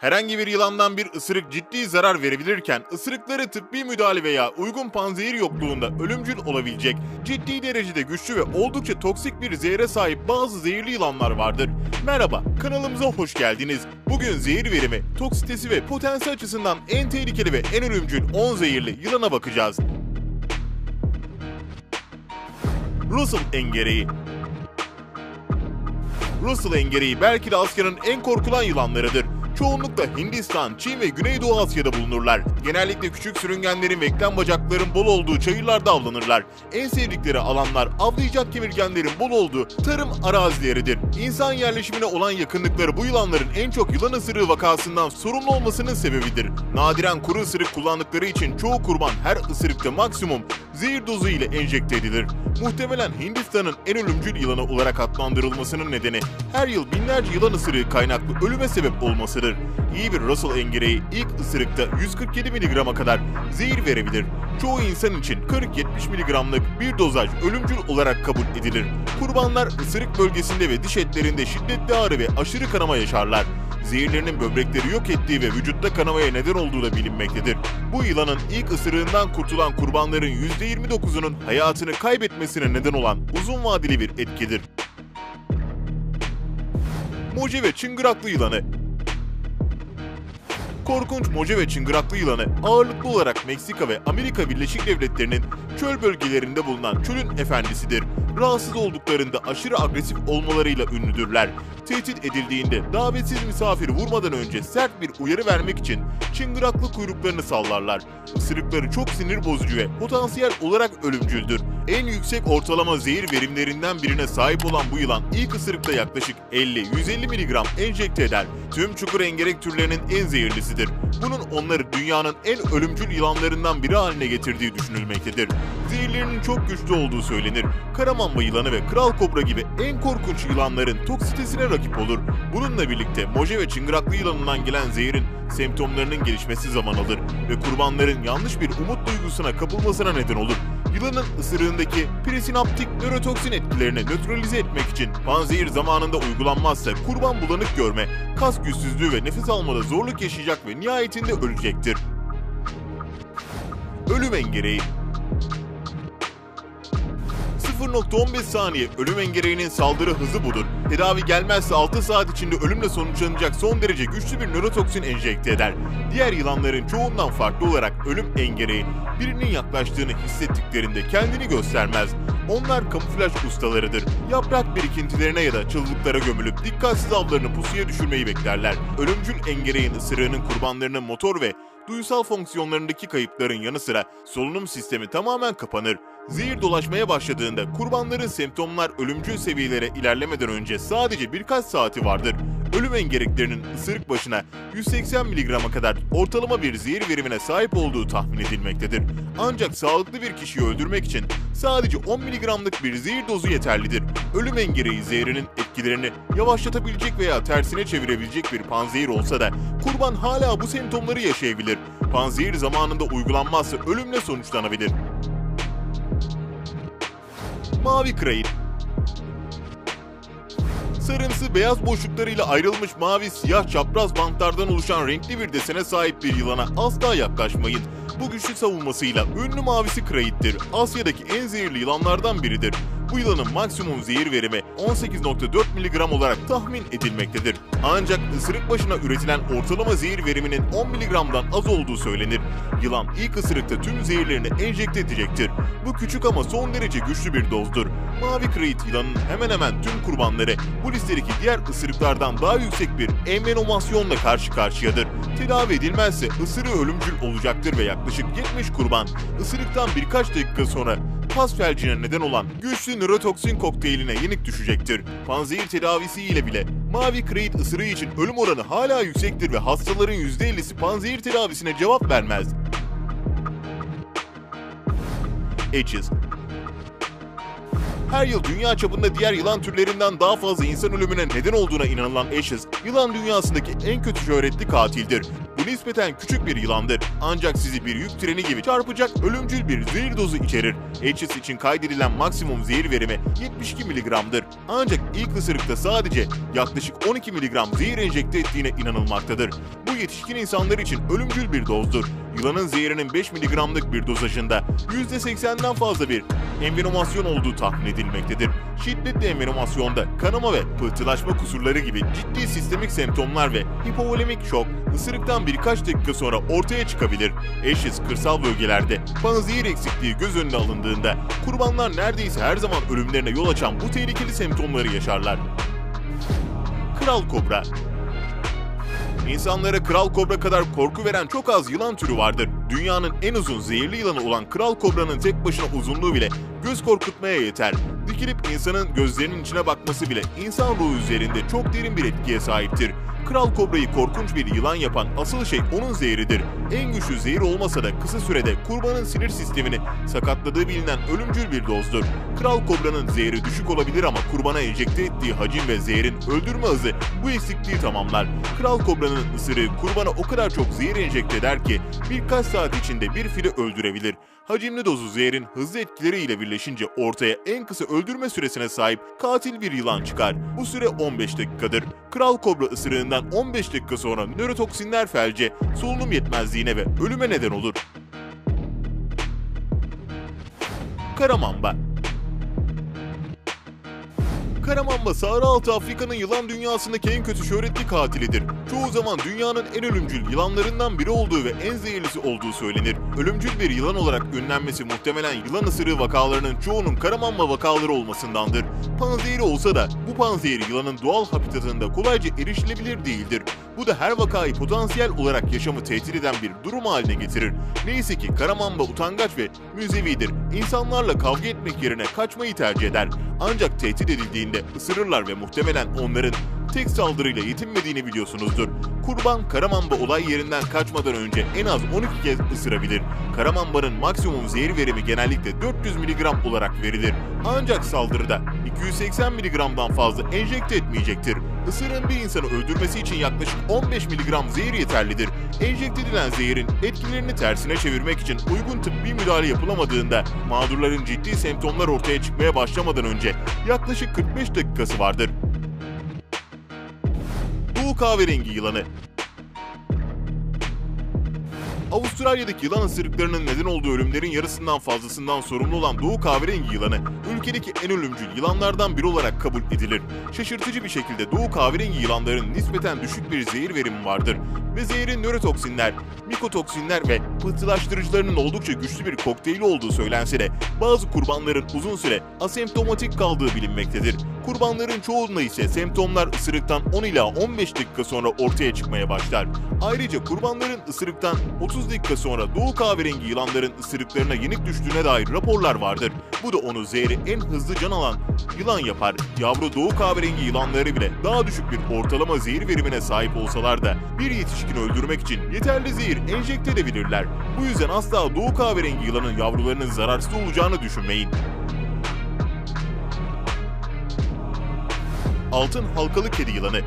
Herhangi bir yılandan bir ısırık ciddi zarar verebilirken ısırıkları tıbbi müdahale veya uygun panzehir yokluğunda ölümcül olabilecek ciddi derecede güçlü ve oldukça toksik bir zehre sahip bazı zehirli yılanlar vardır. Merhaba, kanalımıza hoş geldiniz. Bugün zehir verimi, toksitesi ve potansiyel açısından en tehlikeli ve en ölümcül 10 zehirli yılana bakacağız. Russell engereği Russell engereği belki de Asya'nın en korkulan yılanlarıdır. Çoğunlukla Hindistan, Çin ve Güneydoğu Asya'da bulunurlar. Genellikle küçük sürüngenlerin ve eklem bacakların bol olduğu çayırlarda avlanırlar. En sevdikleri alanlar avlayacak kemirgenlerin bol olduğu tarım arazileridir. İnsan yerleşimine olan yakınlıkları bu yılanların en çok yılan ısırığı vakasından sorumlu olmasının sebebidir. Nadiren kuru ısırık kullandıkları için çoğu kurban her ısırıkta maksimum zehir dozu ile enjekte edilir. Muhtemelen Hindistan'ın en ölümcül yılanı olarak adlandırılmasının nedeni her yıl binlerce yılan ısırığı kaynaklı ölüme sebep olmasıdır. İyi bir Russell engereği ilk ısırıkta 147 mg'a kadar zehir verebilir. Çoğu insan için 40-70 mg'lık bir dozaj ölümcül olarak kabul edilir. Kurbanlar ısırık bölgesinde ve diş etlerinde şiddetli ağrı ve aşırı kanama yaşarlar zehirlerinin böbrekleri yok ettiği ve vücutta kanamaya neden olduğu da bilinmektedir. Bu yılanın ilk ısırığından kurtulan kurbanların %29'unun hayatını kaybetmesine neden olan uzun vadeli bir etkidir. Moce ve çıngıraklı yılanı Korkunç moce ve çıngıraklı yılanı ağırlıklı olarak Meksika ve Amerika Birleşik Devletleri'nin çöl bölgelerinde bulunan çölün efendisidir. Rahatsız olduklarında aşırı agresif olmalarıyla ünlüdürler. Tehdit edildiğinde davetsiz misafiri vurmadan önce sert bir uyarı vermek için çıngıraklı kuyruklarını sallarlar. Isırıkları çok sinir bozucu ve potansiyel olarak ölümcüldür. En yüksek ortalama zehir verimlerinden birine sahip olan bu yılan ilk ısırıkta yaklaşık 50-150 mg enjekte eder. Tüm çukur engerek türlerinin en zehirlisidir. Bunun onları dünyanın en ölümcül yılanlarından biri haline getirdiği düşünülmektedir. Zehirlerinin çok güçlü olduğu söylenir. Karamamba yılanı ve kral kobra gibi en korkunç yılanların toksitesine rakip olur. Bununla birlikte moje ve çıngıraklı yılanından gelen zehirin semptomlarının gelişmesi zaman alır ve kurbanların yanlış bir umut duygusuna kapılmasına neden olur. Yılanın ısırığındaki presinaptik nörotoksin etkilerini nötralize etmek için panzehir zamanında uygulanmazsa kurban bulanık görme, kas güçsüzlüğü ve nefes almada zorluk yaşayacak ve nihayetinde ölecektir. Ölüm engereği 0.15 saniye ölüm engereğinin saldırı hızı budur. Tedavi gelmezse 6 saat içinde ölümle sonuçlanacak son derece güçlü bir nörotoksin enjekte eder. Diğer yılanların çoğundan farklı olarak ölüm engereği birinin yaklaştığını hissettiklerinde kendini göstermez. Onlar kamuflaj ustalarıdır. Yaprak birikintilerine ya da çılgıklara gömülüp dikkatsiz avlarını pusuya düşürmeyi beklerler. Ölümcül engereğin ısırığının kurbanlarının motor ve duysal fonksiyonlarındaki kayıpların yanı sıra solunum sistemi tamamen kapanır. Zehir dolaşmaya başladığında kurbanların semptomlar ölümcül seviyelere ilerlemeden önce sadece birkaç saati vardır. Ölüm engereklerinin ısırık başına 180 mg'a kadar ortalama bir zehir verimine sahip olduğu tahmin edilmektedir. Ancak sağlıklı bir kişiyi öldürmek için sadece 10 mg'lık bir zehir dozu yeterlidir. Ölüm engereği zehrinin etkilerini yavaşlatabilecek veya tersine çevirebilecek bir panzehir olsa da kurban hala bu semptomları yaşayabilir. Panzehir zamanında uygulanmazsa ölümle sonuçlanabilir. Mavi Krayin Sarımsı beyaz boşluklarıyla ayrılmış mavi siyah çapraz bantlardan oluşan renkli bir desene sahip bir yılana asla yaklaşmayın. Bu güçlü savunmasıyla ünlü mavisi krayittir. Asya'daki en zehirli yılanlardan biridir. Bu yılanın maksimum zehir verimi 18.4 mg olarak tahmin edilmektedir. Ancak ısırık başına üretilen ortalama zehir veriminin 10 mg'dan az olduğu söylenir. Yılan ilk ısırıkta tüm zehirlerini enjekte edecektir. Bu küçük ama son derece güçlü bir dozdur. Mavi krayit yılanın hemen hemen tüm kurbanları bu listedeki diğer ısırıklardan daha yüksek bir envenomasyonla karşı karşıyadır. Tedavi edilmezse ısırığı ölümcül olacaktır ve yaklaşık 70 kurban ısırıktan birkaç dakika sonra kas felcine neden olan güçlü nörotoksin kokteyline yenik düşecektir. Panzehir tedavisi ile bile mavi kreit ısırığı için ölüm oranı hala yüksektir ve hastaların %50'si panzehir tedavisine cevap vermez. Aegis her yıl dünya çapında diğer yılan türlerinden daha fazla insan ölümüne neden olduğuna inanılan Ashes, yılan dünyasındaki en kötü şöhretli katildir. Bu nispeten küçük bir yılandır. Ancak sizi bir yük treni gibi çarpacak ölümcül bir zehir dozu içerir. Aegis için kaydedilen maksimum zehir verimi 72 mg'dır. Ancak ilk ısırıkta sadece yaklaşık 12 mg zehir enjekte ettiğine inanılmaktadır. Yetişkin insanlar için ölümcül bir dozdur. Yılanın zehirinin 5 mg'lık bir dozajında %80'den fazla bir envenomasyon olduğu tahmin edilmektedir. Şiddetli envenomasyonda kanama ve pıhtılaşma kusurları gibi ciddi sistemik semptomlar ve hipovolemik şok ısırıktan birkaç dakika sonra ortaya çıkabilir. Eşiz kırsal bölgelerde panzehir eksikliği göz önüne alındığında kurbanlar neredeyse her zaman ölümlerine yol açan bu tehlikeli semptomları yaşarlar. Kral Kobra İnsanlara kral kobra kadar korku veren çok az yılan türü vardır. Dünyanın en uzun zehirli yılanı olan kral kobranın tek başına uzunluğu bile göz korkutmaya yeter. Dikilip insanın gözlerinin içine bakması bile insan ruhu üzerinde çok derin bir etkiye sahiptir. Kral kobrayı korkunç bir yılan yapan asıl şey onun zehridir. En güçlü zehir olmasa da kısa sürede kurbanın sinir sistemini sakatladığı bilinen ölümcül bir dozdur. Kral kobranın zehri düşük olabilir ama kurbana enjekte ettiği hacim ve zehrin öldürme hızı bu eksikliği tamamlar. Kral kobranın ısırığı kurbana o kadar çok zehir enjekte eder ki birkaç saat içinde bir fili öldürebilir. Hacimli dozu zehrin hızlı etkileriyle birleşince ortaya en kısa öldürme süresine sahip katil bir yılan çıkar. Bu süre 15 dakikadır. Kral kobra ısırığından 15 dakika sonra nörotoksinler felce, solunum yetmezliğine ve ölüme neden olur. Karamamba Karamamba Sahra Altı Afrika'nın yılan dünyasındaki en kötü şöhretli katilidir. Çoğu zaman dünyanın en ölümcül yılanlarından biri olduğu ve en zehirlisi olduğu söylenir. Ölümcül bir yılan olarak ünlenmesi muhtemelen yılan ısırığı vakalarının çoğunun Karamamba vakaları olmasındandır. Panzehiri olsa da bu panzehir yılanın doğal habitatında kolayca erişilebilir değildir. Bu da her vakayı potansiyel olarak yaşamı tehdit eden bir durum haline getirir. Neyse ki Karamamba utangaç ve müzevidir. İnsanlarla kavga etmek yerine kaçmayı tercih eder. Ancak tehdit edildiğinde ısırırlar ve muhtemelen onların tek saldırıyla yetinmediğini biliyorsunuzdur. Kurban Karamamba olay yerinden kaçmadan önce en az 12 kez ısırabilir. Karamamba'nın maksimum zehir verimi genellikle 400 mg olarak verilir. Ancak saldırıda 280 mg'dan fazla enjekte etmeyecektir. Isırığın bir insanı öldürmesi için yaklaşık 15 mg zehir yeterlidir. Enjekte edilen zehirin etkilerini tersine çevirmek için uygun tıbbi müdahale yapılamadığında mağdurların ciddi semptomlar ortaya çıkmaya başlamadan önce yaklaşık 45 dakikası vardır. Doğu kahverengi yılanı Avustralya'daki yılan ısırıklarının neden olduğu ölümlerin yarısından fazlasından sorumlu olan Doğu kahverengi yılanı, ülkedeki en ölümcül yılanlardan biri olarak kabul edilir. Şaşırtıcı bir şekilde Doğu kahverengi yılanların nispeten düşük bir zehir verimi vardır ve zehirin nörotoksinler, mikotoksinler ve pıhtılaştırıcılarının oldukça güçlü bir kokteyli olduğu söylense de bazı kurbanların uzun süre asemptomatik kaldığı bilinmektedir. Kurbanların çoğunda ise semptomlar ısırıktan 10 ila 15 dakika sonra ortaya çıkmaya başlar. Ayrıca kurbanların ısırıktan 30 dakika sonra doğu kahverengi yılanların ısırıklarına yenik düştüğüne dair raporlar vardır. Bu da onu zehri en hızlı can alan yılan yapar. Yavru doğu kahverengi yılanları bile daha düşük bir ortalama zehir verimine sahip olsalar da bir yetişkin öldürmek için yeterli zehir enjekte edebilirler. Bu yüzden asla doğu kahverengi yılanın yavrularının zararsız olacağını düşünmeyin. Altın halkalı kedi yılanı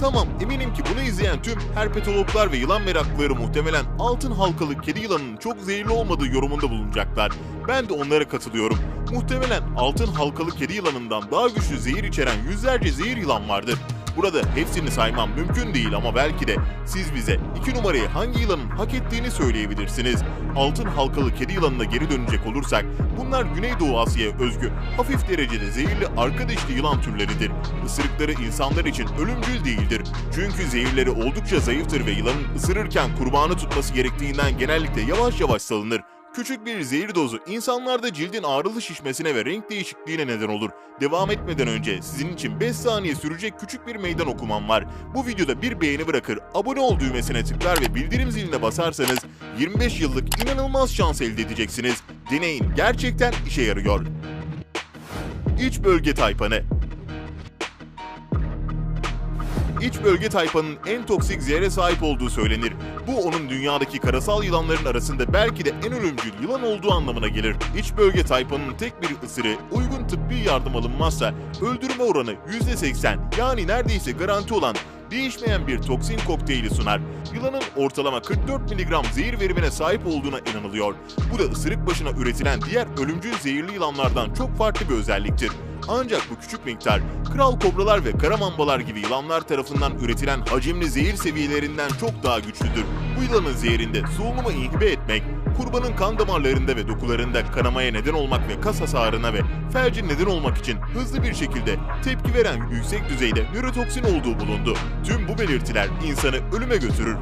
Tamam eminim ki bunu izleyen tüm herpetologlar ve yılan meraklıları muhtemelen altın halkalı kedi yılanının çok zehirli olmadığı yorumunda bulunacaklar. Ben de onlara katılıyorum. Muhtemelen altın halkalı kedi yılanından daha güçlü zehir içeren yüzlerce zehir yılan vardır. Burada hepsini saymam mümkün değil ama belki de siz bize iki numarayı hangi yılanın hak ettiğini söyleyebilirsiniz. Altın halkalı kedi yılanına geri dönecek olursak bunlar Güneydoğu Asya'ya özgü hafif derecede zehirli arka dişli yılan türleridir. Isırıkları insanlar için ölümcül değildir. Çünkü zehirleri oldukça zayıftır ve yılanın ısırırken kurbanı tutması gerektiğinden genellikle yavaş yavaş salınır. Küçük bir zehir dozu insanlarda cildin ağrılı şişmesine ve renk değişikliğine neden olur. Devam etmeden önce sizin için 5 saniye sürecek küçük bir meydan okumam var. Bu videoda bir beğeni bırakır, abone ol düğmesine tıklar ve bildirim ziline basarsanız 25 yıllık inanılmaz şans elde edeceksiniz. Deneyin, gerçekten işe yarıyor. İç bölge taypanı İç bölge tayfanın en toksik zehre sahip olduğu söylenir. Bu onun dünyadaki karasal yılanların arasında belki de en ölümcül yılan olduğu anlamına gelir. İç bölge tayfanın tek bir ısırı uygun tıbbi yardım alınmazsa öldürme oranı %80 yani neredeyse garanti olan değişmeyen bir toksin kokteyli sunar. Yılanın ortalama 44 mg zehir verimine sahip olduğuna inanılıyor. Bu da ısırık başına üretilen diğer ölümcül zehirli yılanlardan çok farklı bir özelliktir. Ancak bu küçük miktar kral kobralar ve karamambalar gibi yılanlar tarafından üretilen hacimli zehir seviyelerinden çok daha güçlüdür. Bu yılanın zehirinde solunumu inhibe etmek, kurbanın kan damarlarında ve dokularında kanamaya neden olmak ve kas hasarına ve felci neden olmak için hızlı bir şekilde tepki veren yüksek düzeyde nörotoksin olduğu bulundu. Tüm bu belirtiler insanı ölüme götürür.